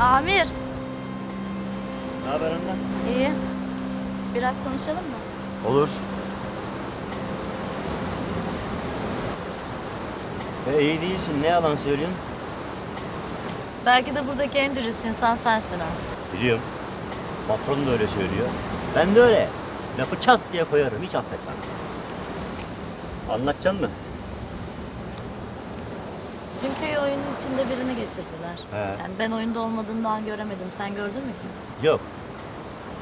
Amir. Ne haber ondan? İyi. Biraz konuşalım mı? Olur. E, iyi değilsin. Ne yalan söylüyorsun? Belki de buradaki en dürüst insan sensin ha. Biliyorum. Patron da öyle söylüyor. Ben de öyle. Lafı çat diye koyarım. Hiç affetmem. Anlatacaksın mı? Dünkü oyunun içinde birini getirdiler. He. Yani ben oyunda olmadığını daha göremedim. Sen gördün mü ki? Yok.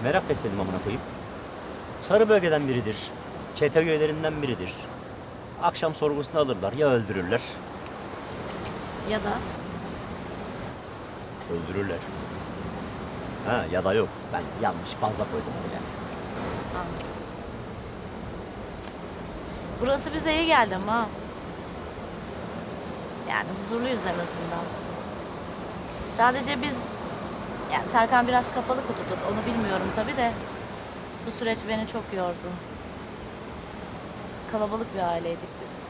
Merak etmedim amına koyup. Sarı bölgeden biridir. Çete üyelerinden biridir. Akşam sorgusunu alırlar. Ya öldürürler. Ya da Öldürürler. Ha ya da yok. Ben yanlış fazla koydum öyle. anladım. Burası bize iyi geldi ama. ha. Yani huzurluyuz en azından. Sadece biz... Yani Serkan biraz kapalı kutudur. Onu bilmiyorum tabii de. Bu süreç beni çok yordu. Kalabalık bir aileydik biz.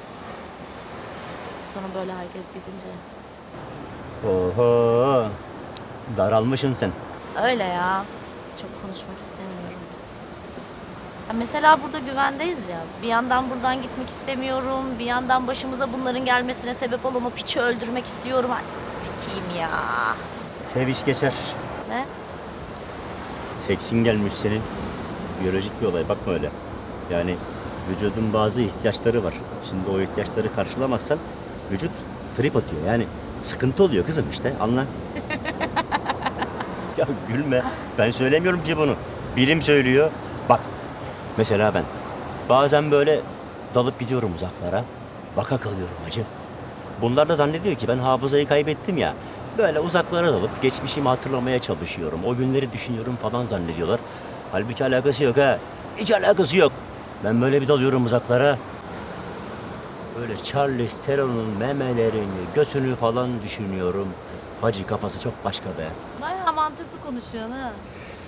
Sonra böyle herkes gidince. Oho. Daralmışsın sen. Öyle ya. Çok konuşmak istemiyorum. Mesela burada güvendeyiz ya. Bir yandan buradan gitmek istemiyorum. Bir yandan başımıza bunların gelmesine sebep olan o piçi öldürmek istiyorum. Ay, sikeyim ya. Seviş geçer. Ne? Seksin gelmiş senin. Biyolojik bir olay bakma öyle. Yani vücudun bazı ihtiyaçları var. Şimdi o ihtiyaçları karşılamazsan vücut trip atıyor. Yani sıkıntı oluyor kızım işte anla. ya gülme. Ben söylemiyorum ki bunu. Bilim söylüyor. Mesela ben bazen böyle dalıp gidiyorum uzaklara. Baka kalıyorum acı. Bunlar da zannediyor ki ben hafızayı kaybettim ya. Böyle uzaklara dalıp geçmişimi hatırlamaya çalışıyorum. O günleri düşünüyorum falan zannediyorlar. Halbuki alakası yok ha. Hiç alakası yok. Ben böyle bir dalıyorum uzaklara. Böyle Charles Theron'un memelerini, götünü falan düşünüyorum. Hacı kafası çok başka be. Bayağı mantıklı konuşuyorsun ha.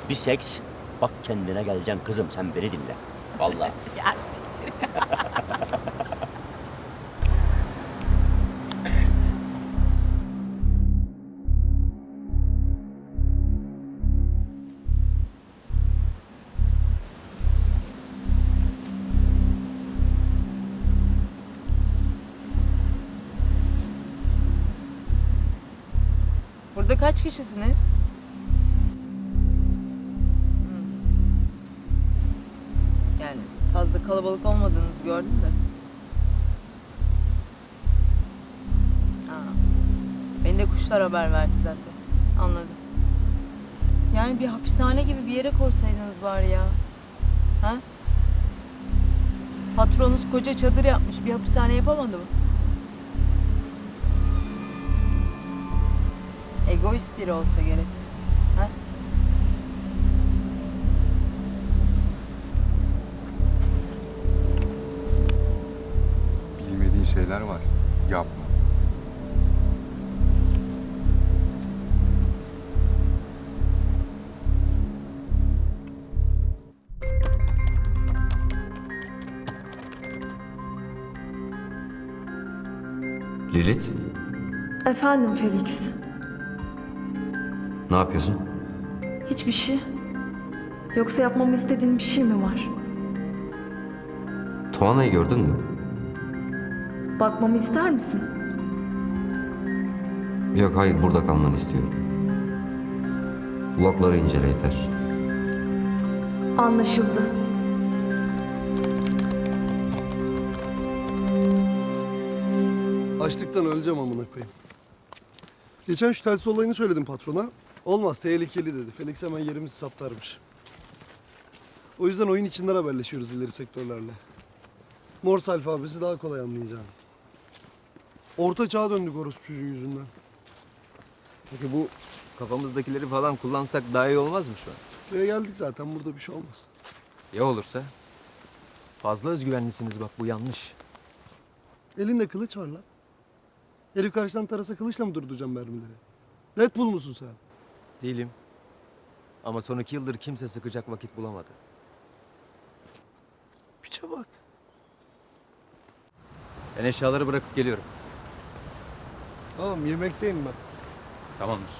Bir seks, bak kendine geleceğim kızım sen beni dinle. Vallahi. Ya siktir. Burada kaç kişisiniz? Kalabalık olmadığınızı gördüm de. Ha. Beni de kuşlar haber verdi zaten. Anladım. Yani bir hapishane gibi bir yere koysaydınız bari ya. Ha? Patronunuz koca çadır yapmış. Bir hapishane yapamadı mı? Egoist biri olsa gerek. Şeyler var. Yapma. Lilith, Efendim Felix. ne yapıyorsun? Hiçbir şey. Yoksa yapmamı istediğin bir şey mi var? Tuana'yı gördün mü? Bakmamı ister misin? Yok hayır burada kalmanı istiyorum. Blokları incele yeter. Anlaşıldı. Açlıktan öleceğim amına koyayım. Geçen şu telsiz olayını söyledim patrona. Olmaz tehlikeli dedi. Felix hemen yerimizi saptarmış. O yüzden oyun içinden haberleşiyoruz ileri sektörlerle. Morse alfabesi daha kolay anlayacağım. Orta çağa döndük orospu çocuğu yüzünden. Peki bu kafamızdakileri falan kullansak daha iyi olmaz mı şu an? Köye geldik zaten burada bir şey olmaz. Ya olursa? Fazla özgüvenlisiniz bak bu yanlış. Elinde kılıç var lan. Herif karşıdan tarasa kılıçla mı durduracağım mermileri? Deadpool musun sen? Değilim. Ama son iki yıldır kimse sıkacak vakit bulamadı. Piçe bak. Ben eşyaları bırakıp geliyorum. Tamam yemekteyim ben. Tamamdır.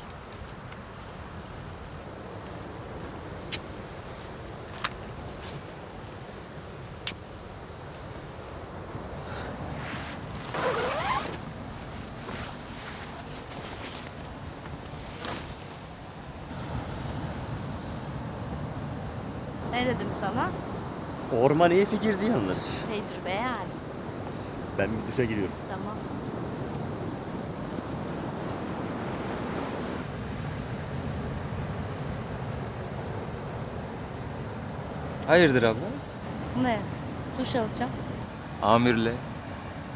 Ne dedim sana? Orman iyi fikirdi yalnız. Tecrübe yani. Ben bir duşa giriyorum. Tamam. Hayırdır abla? Ne? Duş alacağım. Amirle.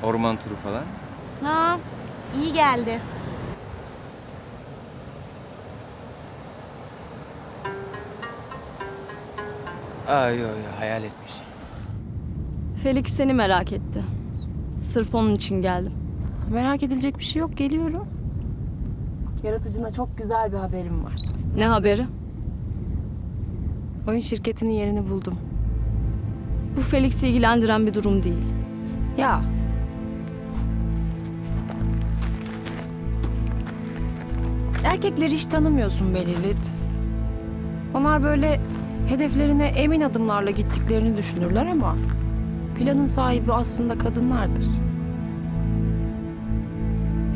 Orman turu falan. Ha, iyi geldi. Ay yo yo hayal etmiş. Felix seni merak etti. Sırf onun için geldim. Merak edilecek bir şey yok. Geliyorum. Yaratıcına çok güzel bir haberim var. Ne haberi? Oyun şirketinin yerini buldum. Bu Felix'i ilgilendiren bir durum değil. Ya. Erkekleri hiç tanımıyorsun be Lilith. Onlar böyle hedeflerine emin adımlarla gittiklerini düşünürler ama planın sahibi aslında kadınlardır.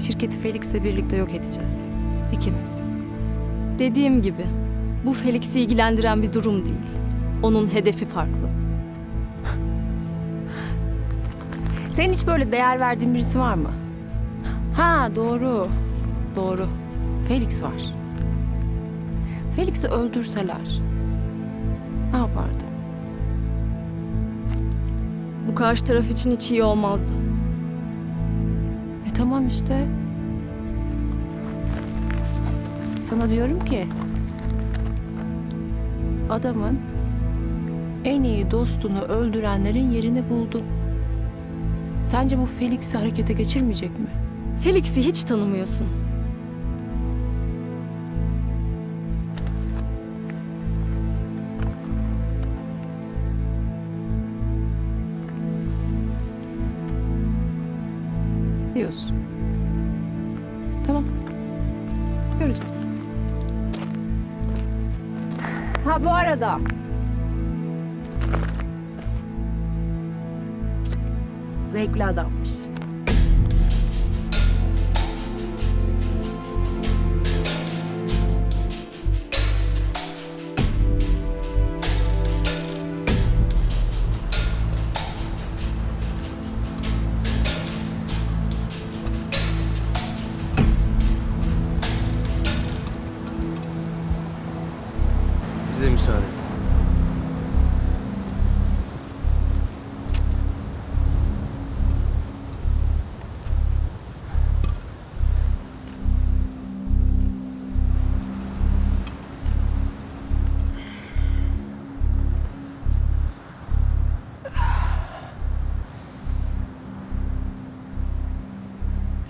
Şirketi Felix'le birlikte yok edeceğiz. İkimiz. Dediğim gibi bu Felix'i ilgilendiren bir durum değil. Onun hedefi farklı. Senin hiç böyle değer verdiğin birisi var mı? Ha doğru. Doğru. Felix var. Felix'i öldürseler ne yapardın? Bu karşı taraf için hiç iyi olmazdı. E tamam işte. Sana diyorum ki adamın en iyi dostunu öldürenlerin yerini buldun. Sence bu Felix'i harekete geçirmeyecek mi? Felix'i hiç tanımıyorsun. Diyorsun. Bu arada. Zevkli adammış.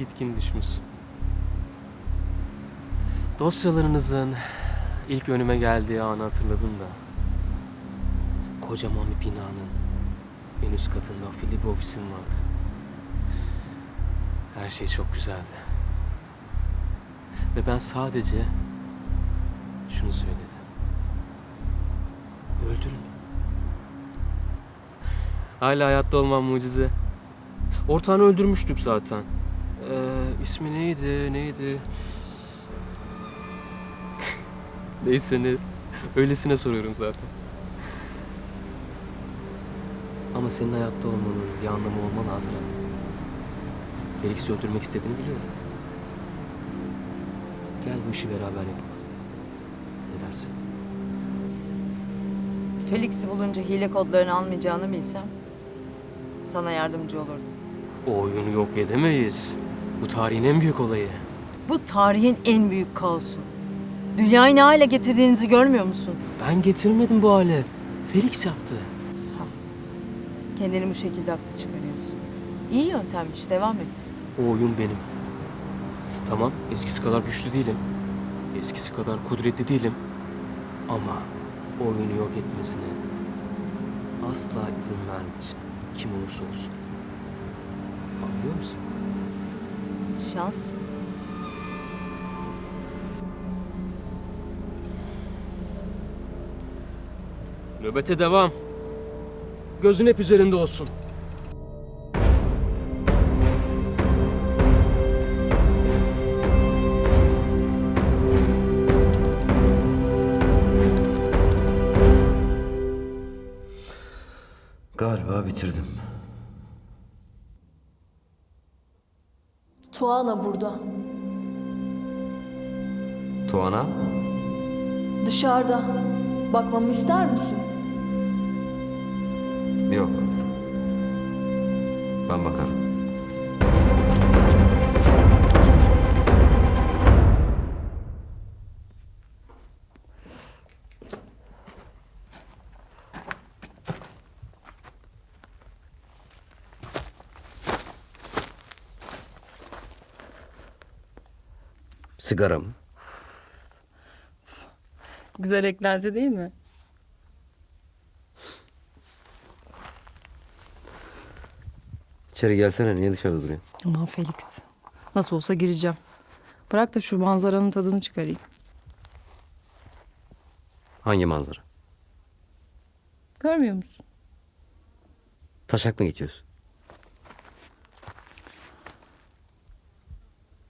Bitkin düşmüş. Dosyalarınızın ilk önüme geldiği anı hatırladım da. Kocaman bir binanın en üst katında bir ofisim vardı. Her şey çok güzeldi. Ve ben sadece şunu söyledim. Öldürün. Hala hayatta olmam mucize. Ortağını öldürmüştük zaten. Ee, ismi neydi, neydi? Neyse ne, öylesine soruyorum zaten. Ama senin hayatta olmanın bir anlamı olmalı Azra. Felix'i öldürmek istediğini biliyorum. Gel bu işi beraber yapalım. Ne dersin? Felix'i bulunca hile kodlarını almayacağını bilsem sana yardımcı olurdum. O oyunu yok edemeyiz. Bu tarihin en büyük olayı. Bu tarihin en büyük kaosu. Dünyayı ne hale getirdiğinizi görmüyor musun? Ben getirmedim bu hale. Felix yaptı. Kendini bu şekilde haklı çıkarıyorsun. İyi yöntemmiş, devam et. O oyun benim. Tamam, eskisi kadar güçlü değilim. Eskisi kadar kudretli değilim. Ama o oyunu yok etmesine asla izin vermeyeceğim. Kim olursa olsun. Anlıyor musun? Şans. Nöbete devam. Gözün hep üzerinde olsun. Tuana burada. Tuana? Dışarıda. Bakmamı ister misin? Yok. Ben bakarım. Sigara mı? Güzel eklenti değil mi? İçeri gelsene niye dışarıda duruyorsun? Aman Felix. Nasıl olsa gireceğim. Bırak da şu manzaranın tadını çıkarayım. Hangi manzara? Görmüyor musun? Taşak mı geçiyorsun?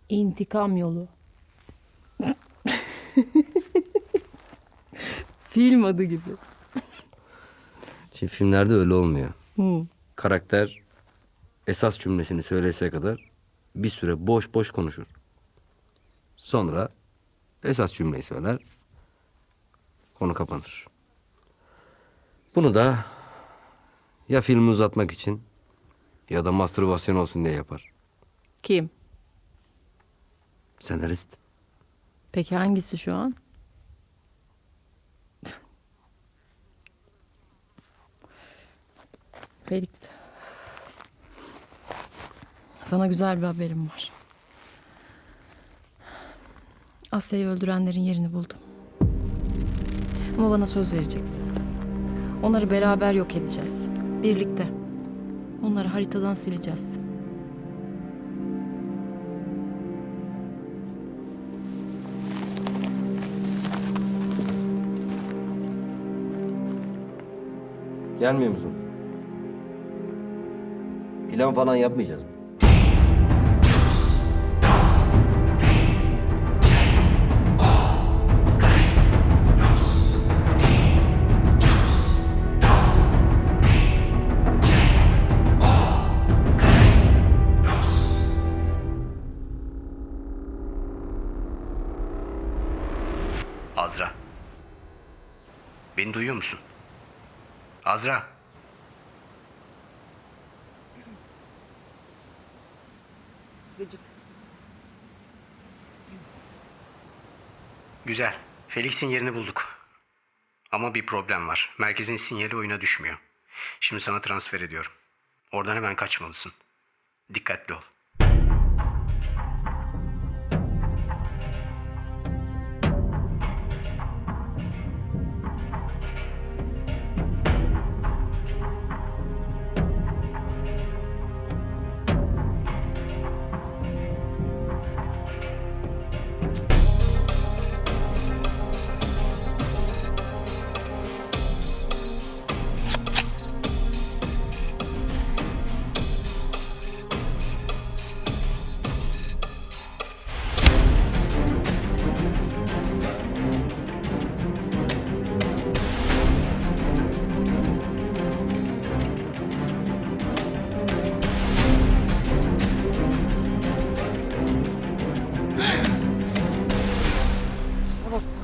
İntikam yolu. Film adı gibi. Şimdi filmlerde öyle olmuyor. Hı. Karakter esas cümlesini söyleseye kadar bir süre boş boş konuşur. Sonra esas cümleyi söyler. Konu kapanır. Bunu da ya filmi uzatmak için ya da mastürbasyon olsun diye yapar. Kim? Senarist. Peki hangisi şu an? Felix. Sana güzel bir haberim var. Asya'yı öldürenlerin yerini buldum. Ama bana söz vereceksin. Onları beraber yok edeceğiz. Birlikte. Onları haritadan sileceğiz. Gelmiyor musun? Plan falan yapmayacağız mı? Azra. Beni duyuyor musun? Azra. Gıcık. Güzel. Felix'in yerini bulduk. Ama bir problem var. Merkezin sinyali oyuna düşmüyor. Şimdi sana transfer ediyorum. Oradan hemen kaçmalısın. Dikkatli ol.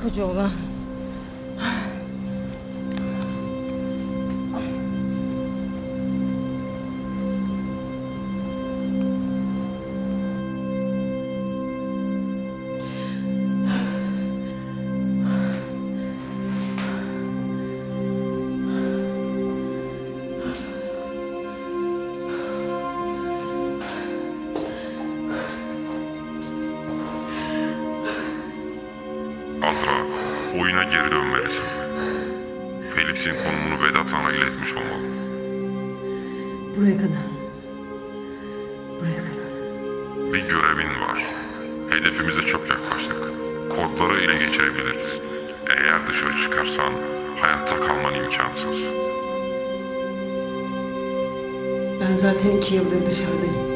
Bak koca olan. Oyuna geri dönmelisin. Felix'in konumunu Vedat sana iletmiş olmalı. Buraya kadar. Buraya kadar. Bir görevin var. Hedefimize çok yaklaştık. Kodları ele geçirebiliriz. Eğer dışarı çıkarsan hayatta kalman imkansız. Ben zaten iki yıldır dışarıdayım.